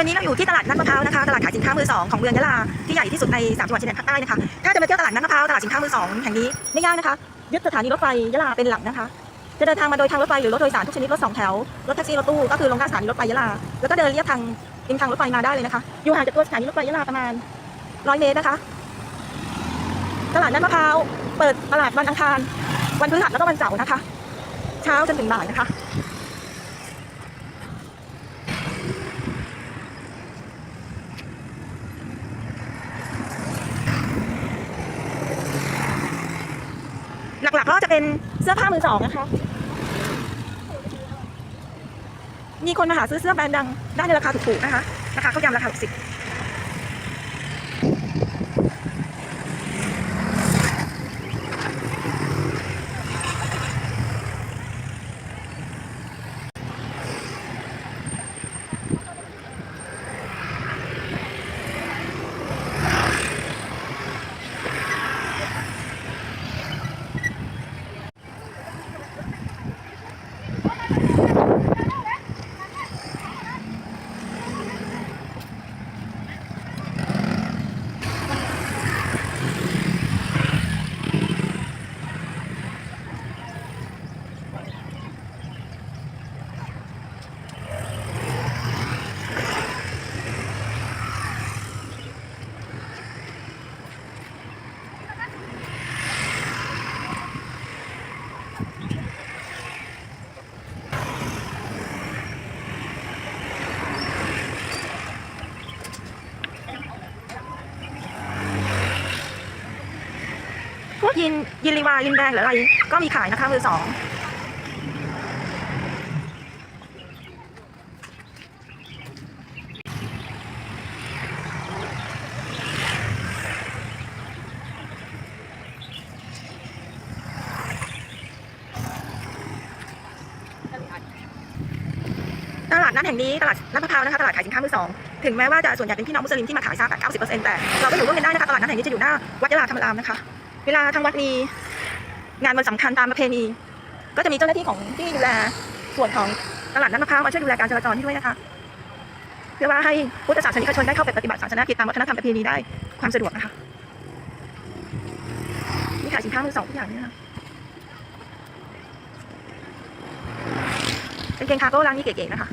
วันนี้เราอยู่ที่ตลาดนัดมะพร้าวนะคะ ตลาดขายสินค้ามือสองของเมืองยะลาที่ใหญ่ที่สุดในสามจังหวัดชายแดนภาคใต้นะคะ ถ้าจะมาเที่ยวตลาดนัดมะพร้าวตลาดสินค้ามือสองแห่งนี้ไม่ยากนะคะ ยึดสถานีรถไฟยะลาเป็นหลักนะคะ จะเดินทางมาโดยทางรถไฟหรือรถโดยสารทุกชนิดรถสองแถว รถแท็กซี่ รถตู้ก็คือลงหน้าสถานีรถไฟยะลา แล้วก็เดินเรียบทางริมทางรถไฟมาได้เลยนะคะ อยู่ห่างจากตัวสถานีรถไฟยะลาประมาณร้อยเมตรนะคะ ตลาดนัดมะพร้าว เปิดตลาดวันอังคาร วันพฤหัสแล้วก็วันเสาร์นะคะ เช้าจนถึงบ่ายนะคะ ลักๆก็จะเป็นเสื้อผ้ามือสองนะคะ มีคนมาหาซื้อเสื้อแบรนด์ดังได้ในราคาถูกๆนะคะ ราคาเขาวยำราคาสิบ ยินยินรีวายินแดงหรืออะไร ก็มีขายนะคะมือสองตลาดนัดแห่งนี้ตลาดนัดมะพร้าวนะคะตลาดขายสินค้ามือสองถึงแม้ว่าจะส่วนใหญ่เป็นพี่น้องมุสลิมที่มาขายซากอะ90%แต่เราก็อยู่ร่วมกันได้นะคะตลาดนัดแห่งนี้จะอยู่หน้าวัดยะลาธรรมรามนะคะ วลาทางวัดมีงานวันสำคัญตามประเพณี ก็จะมีเจ้าหน้าที่ของที่ดูแลส่วนของตลาดนัดมะพร้าวมาช่วยดูแลการจราจรให้ด้วยนะคะเพื่อว่าให้พุทธศาสนิกชนได้เข้าไปปฏิบัติศาสนกิจตามวัฒนธรรมประเพณีได้ความสะดวกนะคะนี่ขายสินค้ามือสองทุกอย่างเนี่ยนะคะกางเกงคาร์โก้ร้านนี้เก๋ๆนะคะ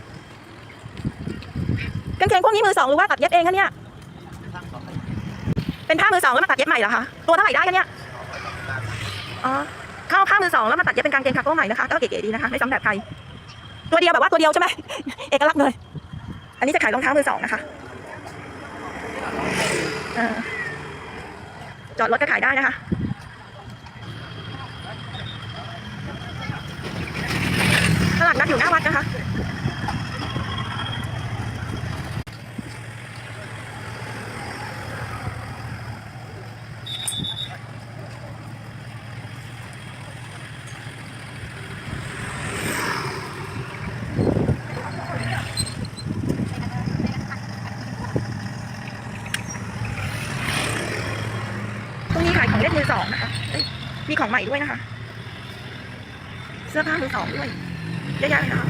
กางเกงพวกนี้มือสองหรือว่าตัดเย็บเองคะเนี่ยเป็นผ้ามือสองแล้วมาตัดเย็บใหม่เหรอคะตัวเท่าไหร่ได้คะเนี่ย อ๋อเข้าผ้ามือสองแล้วมาตัดเย็บเป็นกางเกงคาโก้ใหม่นะคะก็เก๋ๆดีนะคะไม่ซ้ำแบบใครตัวเดียวแบบว่าตัวเดียวใช่ไหมเอกลักษณ์เลย อันนี้จะขายรองเท้ามือสองนะคะจอดรถก็ขายได้นะคะตลาดนัดอยู่หน้าวัดนะคะ ตรงนี้ขายของเล่นมือสองนะคะเอ้ย มีของใหม่ด้วยนะคะ เสื้อผ้ามือสองด้วยเยอะแยะเลยนะคะ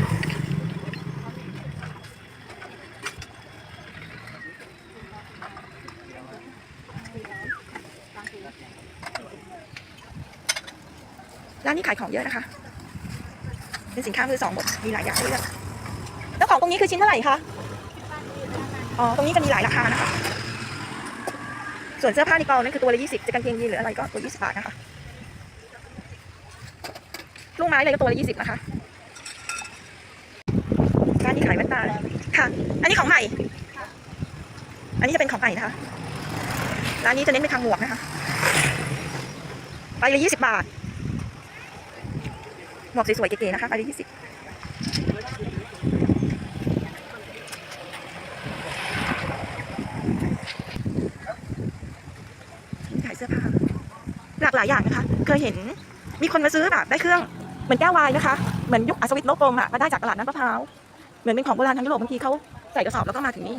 ร้านนี้ขายของเยอะนะคะ เป็นสินค้ามือสองหมด มีหลายอย่างให้เลือกแล้วของตรงนี้คือชิ้นเท่าไหร่คะ อ๋อ ตรงนี้จะมีหลายราคานะคะ ส่วนเสื้อผ้าในกอลนั่นคือตัวละยี่สิบจะกางเกงยีนหรืออะไรก็ตัวยี่สิบบาทนะคะ ลูกไม้เลยก็ตัวละยี่สิบนะคะร้านนี้ขายแว่นตาค่ะ อันนี้ของใหม่ อันนี้จะเป็นของใหม่นะคะ ร้านนี้จะเน้นเป็นทางหมวกนะคะไปละยี่สิบบาท หมวกสวยๆเก๋ๆนะคะไปละยี่สิบขายเสื้อผ้าหลากหลายอย่างนะคะ เคยเห็นมีคนมาซื้อแบบได้เครื่อง เหมือนแก้ววายนะคะ เหมือนยุคอัศวินโลกกลมอะมาได้จากตลาดน้ำมะพร้าว เหมือนเป็นของโบราณทางยุโรปบางทีเขาใส่กระสอบแล้วก็มาถึงนี่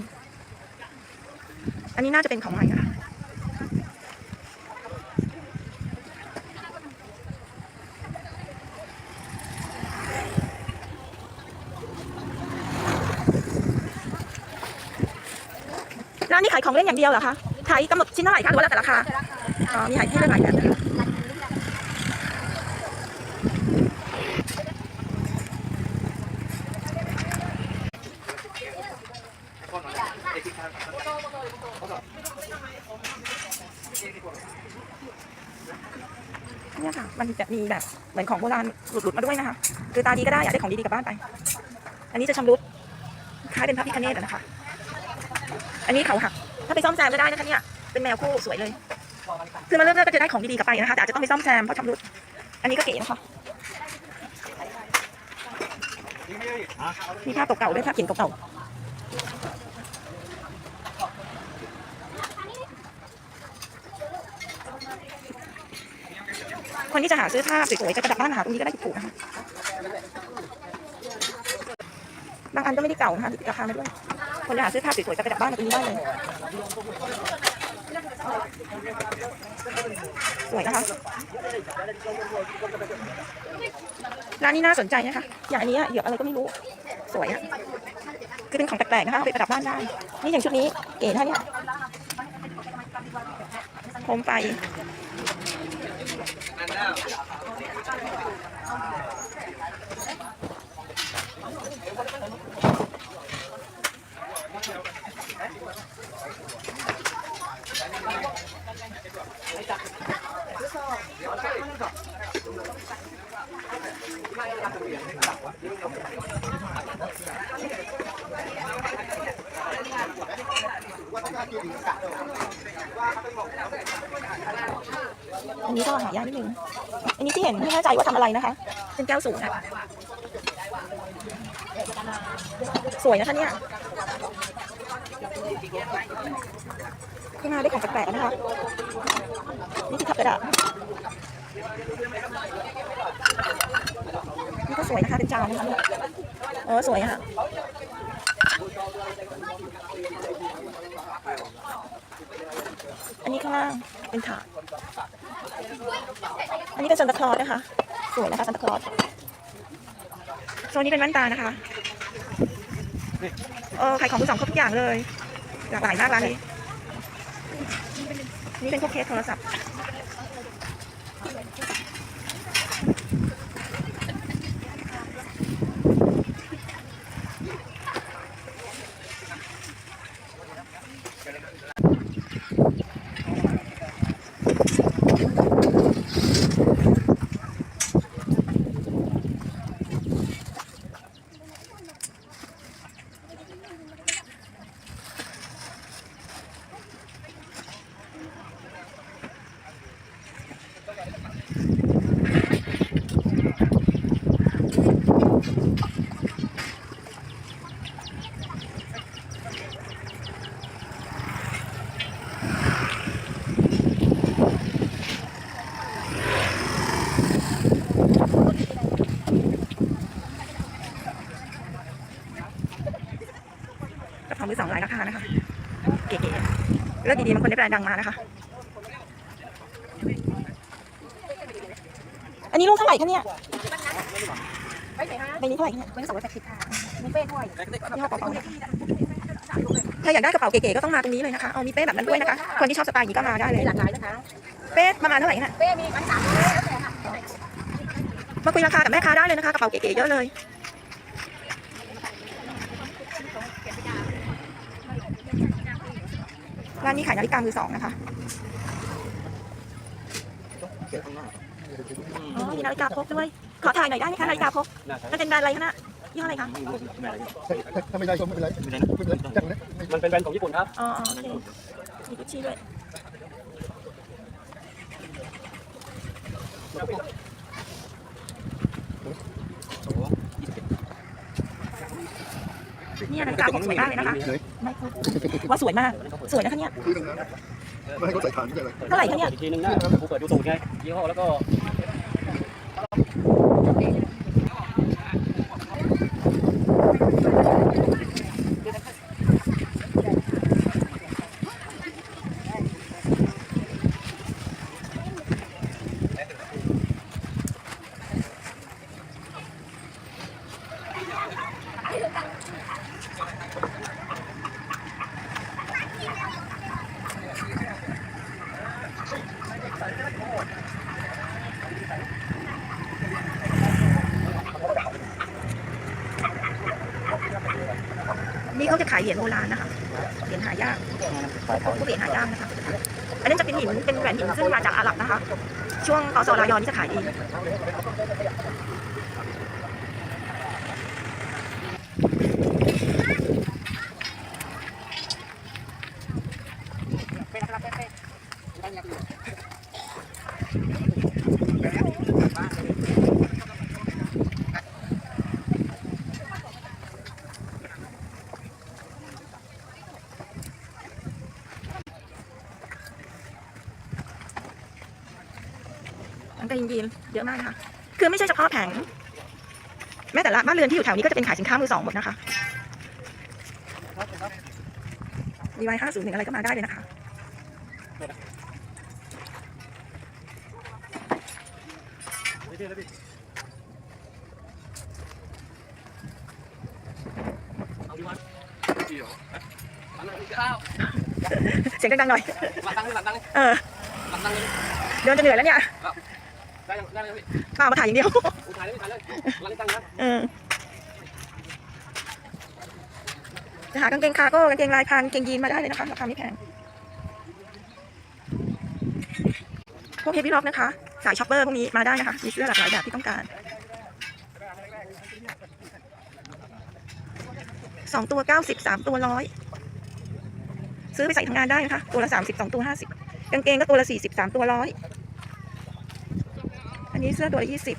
อันนี้น่าจะเป็นของใหม่นะคะร้านนี้ขายของเล่นอย่างเดียวเหรอคะ ขายกำหนดชิ้นเท่าไหร่คะหรือว่าแล้วแต่ราคา อ๋อ มีขายให้เลือกหลายแบบนะคะ เนี่ยค่ะ มันจะมีแบบเหมือนของโบราณหลุดๆมาด้วยนะคะ คือตาดีก็ได้อยากได้ของดีๆกลับบ้านไป อันนี้จะชำรุดคล้ายเป็นพระพิคเนตนะคะ อันนี้เขาหัก ถ้าไปซ่อมแซมก็ได้นะคะเนี่ย เป็นแมวคู่สวยเลย คือมาเลือกเลือกก็จะได้ของดีๆกลับไปนะคะแต่อาจจะต้องไปซ่อมแซมเพราะชำรุด อันนี้ก็เก๋นะคะมีภาพเก่าๆด้วยภาพเขียนเก่าๆ คนที่จะหาซื้อภาสวยๆจะกระดับบ้านหาตรงนี้ก็ได้ถูกๆนะคะบางอันก็ไม่ได้เก่านะคะติดราคามาด้วย คนจะหาซื้อภาสวยๆจะกระดับบ้านตรงนี้ได้เลยสวยนะคะร้านนี้น่าสนใจนะคะ อย่างอันนี้เหยือกอะไรก็ไม่รู้ สวยอะคือเป็นของแปลกๆนะคะเอาไปประดับบ้านได้ นี่อย่างชุดนี้เก๋นะเนี่ยโคมไฟ อันนี้ก็หายากนิดนึง อันนี้ที่เห็นไม่แน่ใจ ว่าทำอะไรนะคะ เป็นแก้วสูงอะสวยนะคะเนี่ยข้างหน้าได้ของแปลกๆนะคะนี่คือทับกระดาษนี่ก็สวยนะคะ เป็นจานนะคะเนี่ยเออสวยค่ะอันนี้ข้างล่างเป็นถาด อันนี้เป็นซันตาคลอนะคะ สวยนะคะซันตาคลอสโซนนี้เป็นแว่นตานะคะ เออขายของมือสองครบทุกอย่างเลย หลากหลายมากร้านนี้ นี่เป็นพวกเคสโทรศัพท์ กระเพรามือสองหลายราคานะคะ เก๋ๆเลือก ดีๆบางคนได้แบรนด์ดังมานะคะ อันนี้ลูกเท่าไหร่คะเนี่ยใบนี้เท่าไหร่คะเนี่ยเป็นสองร้อยแปดสิบค่ะมีเป้ด้วยยี่ห้อกระเป๋าเนี่ยถ้าอยากได้กระเป๋าเก๋ๆก็ต้องมาตรงนี้เลยนะคะ เอามีเป้แบบนั้นด้วยนะคะ คนที่ชอบสไตล์อย่างนี้ก็มาได้เลยมีหลากหลายนะคะ เป้ประมาณเท่าไหร่เนี่ยเป้มีอันสามร้อยแล้วแต่ค่ะมาคุยราคากับแม่ค้าได้เลยนะคะ กระเป๋าเก๋ๆเยอะเลย ร้านนี้ขายนาฬิกามือสองนะคะอ๋อมีนาฬิกาพกด้วย ขอถ่ายหน่อยได้ไหมคะนาฬิกาพกมันเป็นแบรนด์อะไรคะน่ะยี่ห้ออะไรคะถ้าไม่ได้ก็ไม่เป็นไรไม่เป็นไรไม่เป็นไรจังนะไม่มันเป็นแบรนด์ของญี่ปุ่นครับอ๋ออ๋อโอเคมีกุชชี่ด้วย เนี่ยนาฬิกาพกสวยมากเลยนะคะเลยไม่พกว่าสวยมาก สวยนะคะเนี่ยคือตรงนั้นไม่ให้เขาใส่ฐานไม่ใช่อะไรเท่าไหร่คะเนี่ยอีกทีนึงนะกูเปิดดูสูตรไงยี่ห้อแล้วก็ายเหรียญโบราณนะคะ เหรียญหายากพวกเหรียญหายากนะคะ อันนี้จะเป็นหิน เป็นแหวนหินซึ่งมาจากอาหรับนะคะ ช่วงคอสรายอนนี่จะขายดี หลังกายินยีน เยอะมากนะคะ คือไม่ใช่เฉพาะแผง แม้แต่ละบ้านเรือนที่อยู่แถวนี้ก็จะเป็นขายสินค้ามือสองหมดนะคะดีไวห้าศูนย์หนึ่งอะไรก็มาได้เลยนะคะข้าวเสียงดังๆหน่อยหลังตั้งเลยหลังตั้งเลยเออหลังตั้งเลยเดินจะเหนื่อยแล้วเนี่ย ได้ยังได้ยังพี่เปล่ามาถ่ายอย่างเดียวกูถ่ายเลยถ่ายเลยหลังตั้งนะเออจะหากางเกงคาร์โก้กางเกงลายพรางกางเกงยีนมาได้เลยนะคะราคาไม่แพง พวกเฮฟวี่ล็อกนะคะ สายช็อปเปอร์พวกนี้มาได้นะคะ มีเสื้อหลากหลายแบบที่ต้องการ สองตัวเก้าสิบสามตัวร้อย ซื้อไปใส่ทำงานได้นะคะ ตัวละสามสิบสองตัวห้าสิบกางเกงก็ตัวละสี่สิบสามตัวร้อยอั นี้เสื้อตัวละยี่สิบ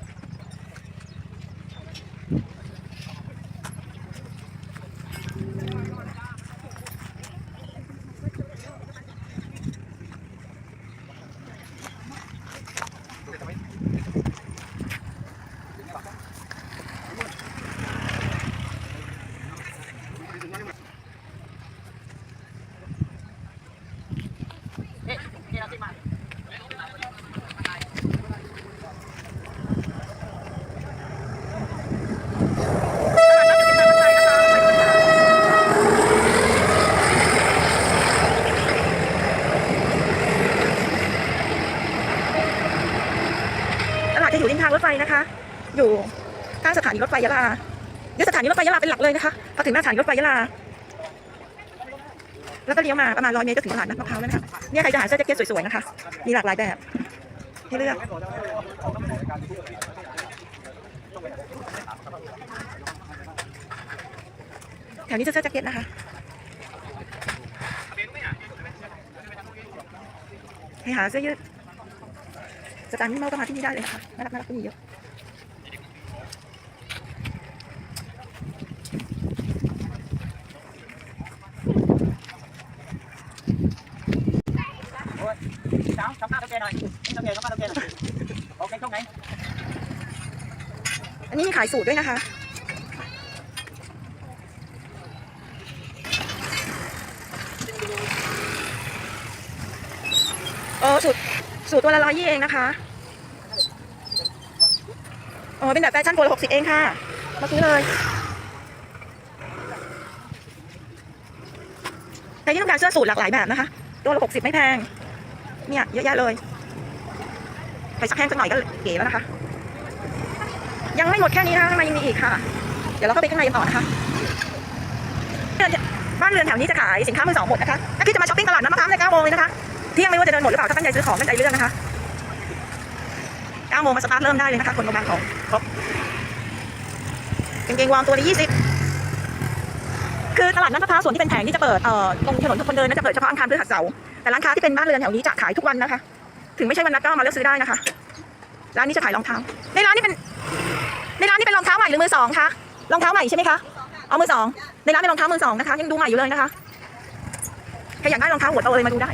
ตลาดจะอยู่ริมทางรถไฟนะคะ อยู่ข้างสถานีรถไฟยะลายึดสถานีรถ ไฟยะลาเป็นหลักเลยนะคะพอถึงหน้าสถานีรถไฟยะลา แล้วก็เลี้ยวมาประมาณร้อยเมตรก็ถึงตลาดนัดมะพร้าวแล้วนะคะเนี่ยใครจะหาเสื้อแจ็คเก็ตสวยๆนะคะ มีหลากหลายแบบให้เลือกแถวนี้จะเสื้อแจ็คเก็ตนะคะให้หาเสื้อยืดสไตล์มินิมอลก็มาที่นี่ได้เลยนะคะน่ารักน่ารักก็มีเยอะ ส น้าตะกหน่อยตะแกทำหน้าตะแกหน่อยโอเคช่องไหนอันนี้มีขายสูตรด้วยนะคะโอ้สูตรสูตรตัวละร้อยยี่เองนะคะโอ้เป็นแบบแฟชั่นตัวละหกสิบเองค่ะ มาซื้อเลยใครที่ต้องการเสื้อสูตรหลากหลายแบบนะคะ ตัวละหกสิบไม่แพง เนี่ย เยอะแยะเลย ไปสักแห้งสักหน่อยก็เก๋แล้วนะคะ ยังไม่หมดแค่นี้นะคะข้างในยังมีอีกค่ะ เดี๋ยวเราเข้าไปข้างในกันต่อนะคะบ้านเรือนแถวนี้จะขายสินค้ามือสองหมดนะคะถ้าคิดจะมาช้อปปิ้งตลาดน้ำมะพร้าวในเก้าโมงเลยนะคะเที่ยงไม่รู้ว่าจะเดินหมดหรือเปล่าถ้าตั้งใจซื้อของตั้งใจเลือกนะคะเก้าโมงมาสตาร์ทเริ่มได้เลยนะคะคนกำลังของครบกางเกงวอร์มตัวละยี่สิบคือตลาดน้ำมะพร้าวส่วนที่เป็นแผงที่จะเปิดเอ่อตรงถนนคนเดินน่าจะเปิดเฉพาะอังคารพฤหัสเสาร์แต่ร้านค้าที่เป็นบ้านเรือนแถวนี้จะขายทุกวันนะคะ ถึงไม่ใช่วันนัดก็มาเลือกซื้อได้นะคะ ร้านนี้จะขายรองเท้า ในร้านนี้เป็น ในร้านนี่เป็นรองเท้าใหม่หรือมือสองคะ รองเท้าใหม่ใช่ไหมคะ เอามือสอง ในร้านเป็นรองเท้ามือสองนะคะ ยังดูใหม่อยู่เลยนะคะ ใครอยากได้รองเท้าหัวโตเลยมาดูได้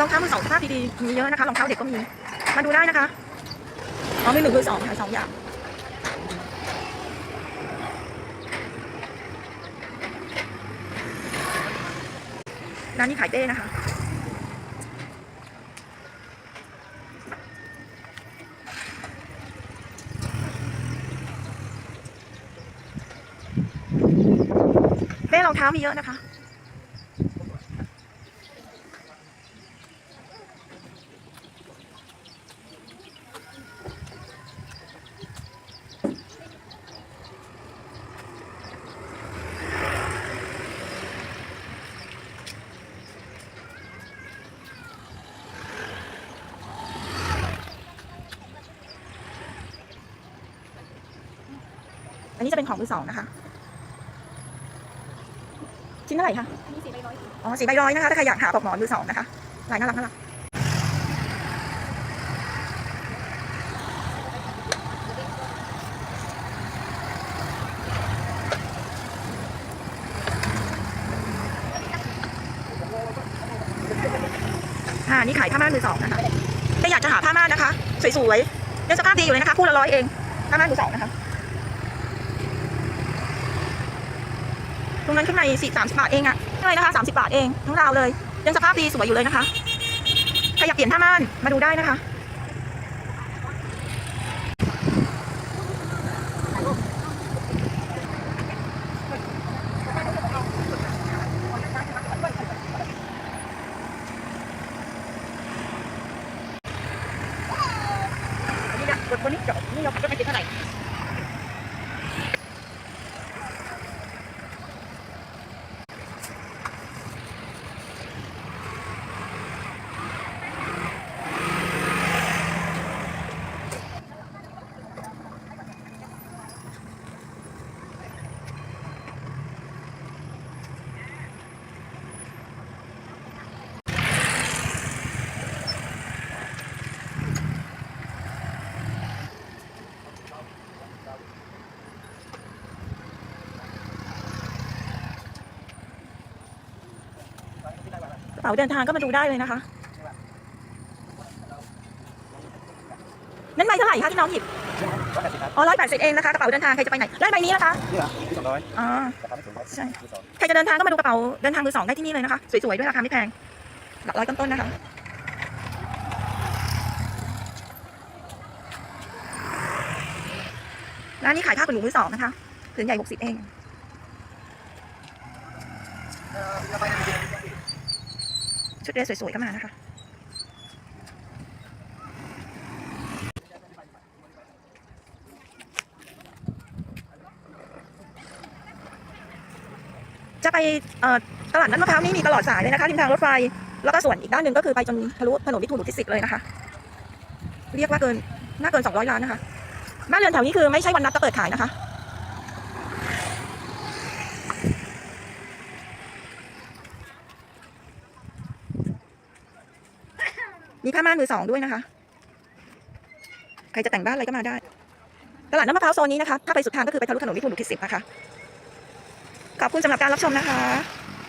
รองเท้ามือสองสภาพดีๆมีเยอะนะคะรองเท้าเด็กก็มี มาดูได้นะคะ อ๋อมีหนึ่งมือสองค่ะสองอย่างร้านนี้ขายเต้นะคะเป้รองเท้ามีเยอะนะคะ นี้จะเป็นของมือสองนะคะ ชิ้นเท่าไหร่คะมีสี่ใบร้อยอ๋อสีใบร้อยนะคะ ถ้าใครอยากหาปลอกหมอนมือสองนะคะลายน่ารักน่ารักอ่านี่ขายผ้าม่านมือสองนะคะถ้าอยากจะหาผ้าม่านนะคะ สวยๆยังสภาพดีอยู่เลยนะคะ คู่ละร้อยเองผ้าม่านมือสองนะคะ ตรงนั้นข้างในสี่สามสิบบาทเองอะข้างในนะคะสามสิบาทเองทั้งราวเลย ยังสภาพดีสวยอยู่เลยนะคะใครอยากเปลี่ยนผ้าม่านมาดูได้นะคะ นี่นะกดคนนี้จบนี่เราจะไม่ติดเท่าไหร่ กระเป๋าเดินทางก็มาดูได้เลยนะคะ นั่นใบเท่าไหร่คะที่น้องหยิบร้อยแปดสิบครับอ๋อร้อยแปดสิบเองนะคะกระเป๋าเดินทางใครจะไปไหนแล้วใบนี้นะคะ นี่เหรอที่สองร้อยอ๋อ ราคาไม่สูงครับใช่ที่สองใครจะเดินทางก็มาดูกระเป๋าเดินทางมือสองได้ที่นี่เลยนะคะ สวยๆด้วยราคาไม่แพง หลักร้อยต้นๆนะคะ ร้านนี้ขายผ้าขนหนูมือสองนะคะผืนใหญ่หกสิบเอง ชุดเดรสสวยๆก็มานะคะจะไปตลาดนัดมะพร้าวนี่มีตลอดสายเลยนะคะริมทางรถไฟ แล้วก็ส่วนอีกด้านหนึ่งก็คือไปจนทะลุถนนวิทูลุทิศสิบเลยนะคะ เรียกว่าเกินน่าเกินสองร้อยล้านนะคะบ้านเรือนแถวนี้คือไม่ใช่วันนัดก็เปิดขายนะคะ มี ผ้าม่านมือสองด้วยนะคะ ใครจะแต่งบ้านอะไรก็มาได้ ตลาดน้ำมะพร้าวโซนนี้นะคะ ถ้าไปสุดทางก็คือไปทะลุถนนวิทูลอุทิศสิบนะคะ ขอบคุณสำหรับการรับชมนะคะ